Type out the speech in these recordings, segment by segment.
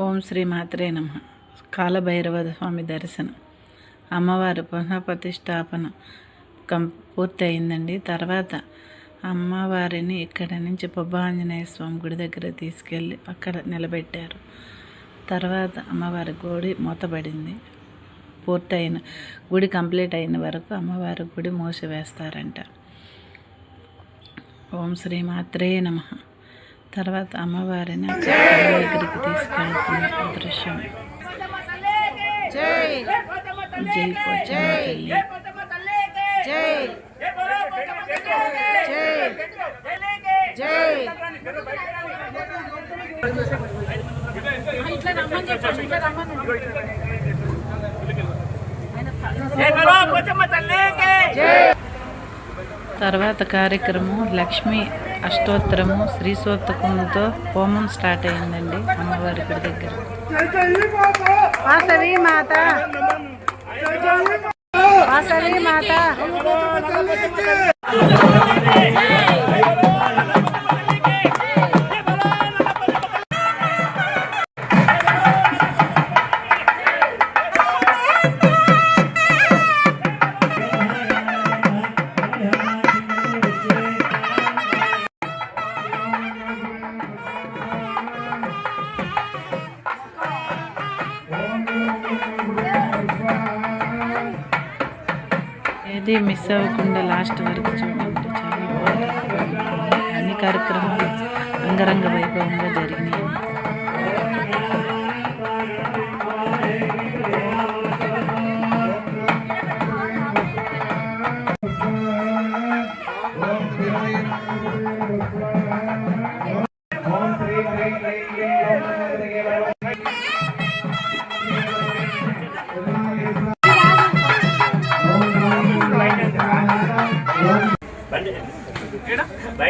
ఓం శ్రీ మాత్రే నమ. కాలభైరవ స్వామి దర్శనం. అమ్మవారు పునఃప్రతిష్టాపన కం పూర్తి అయిందండి తర్వాత అమ్మవారిని ఇక్కడ నుంచి ఆంజనేయ స్వామి గుడి దగ్గర తీసుకెళ్ళి అక్కడ నిలబెట్టారు. తర్వాత అమ్మవారి గుడి మూతబడింది. పూర్తయిన గుడి కంప్లీట్ అయిన వరకు అమ్మవారి గుడి మూసివేస్తారంట. ఓం శ్రీ మాత్రే నమ. तरवा अम्मवारी दृश्य तरवा कार्यक्रम लक्ष्मी అష్టోత్తరము శ్రీ సూక్తకంతో హోమం స్టార్ట్ అయిందండి అమ్మవారి గుడి దగ్గర. వాసవి మాత. వాసవి మాత. ఏది మిస్ అవ్వకుండా లాస్ట్ వరకు చూడండి. చాలా బాగుంది. అన్ని కార్యక్రమాలు అంగరంగ వైభవంగా జరిగినాయి.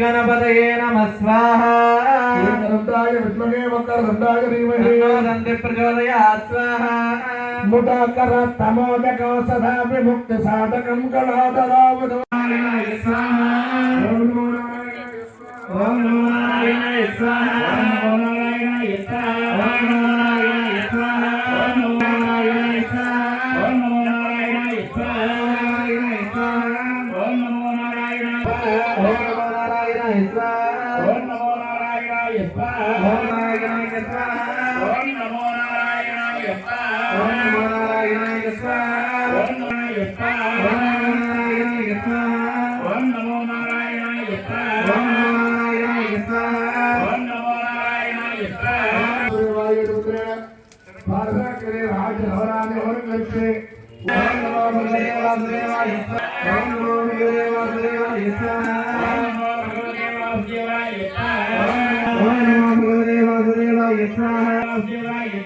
గణపతయే నమ స్వాహ. విద్మహే వక్రదండాయ ధీమహి. నంది ప్రచోదయాత్ స్వాహ. ముటాకర తమోదకం సదా విముక్తి సాధకం కళాదరావధ ఓం నమో నారాయణాయ స్వాహ. ఓం నమో నారాయణాయ నారాయణాయ స్వాహ ఓం నమో నారాయణాయ స్వాహ ఓం నమో నారాయణాయ స్వాహ ఓం స్వాహ ఓం నారాయణాయ స్వాహ ఓం నమో నారాయణాయ స్వాహ ఓం నమో నారాయణాయ స్వాహ ఓం నమో నారాయణాయ స్వాహ భారతకరే రాజహరాన్ని వర్గచ్చే ఓం నమో భగవతే స్వాహ ఓం నమో స్వాహ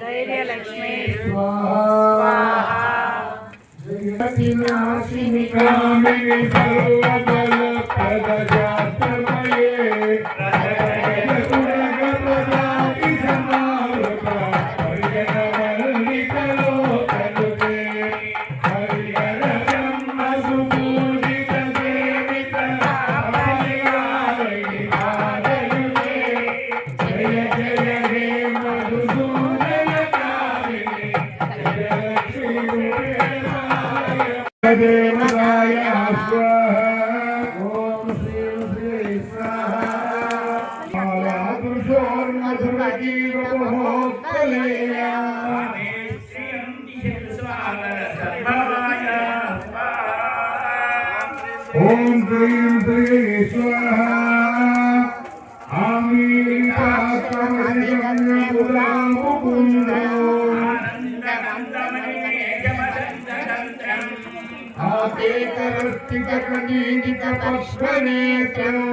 ధైర్యలక్ష్మి నాశిని కామిని సర్వబల ప్రదజాతమయే దేవతాయ స్వాహ ఓం శ్రీం శ్రీ స్వాహ ఆలాదుషోర్మధురగీరమహోత్తలేయ ఓం హ్రీం శ్రీ ఆకేకరస్తికకనీనికపక్ష్మనేత్రో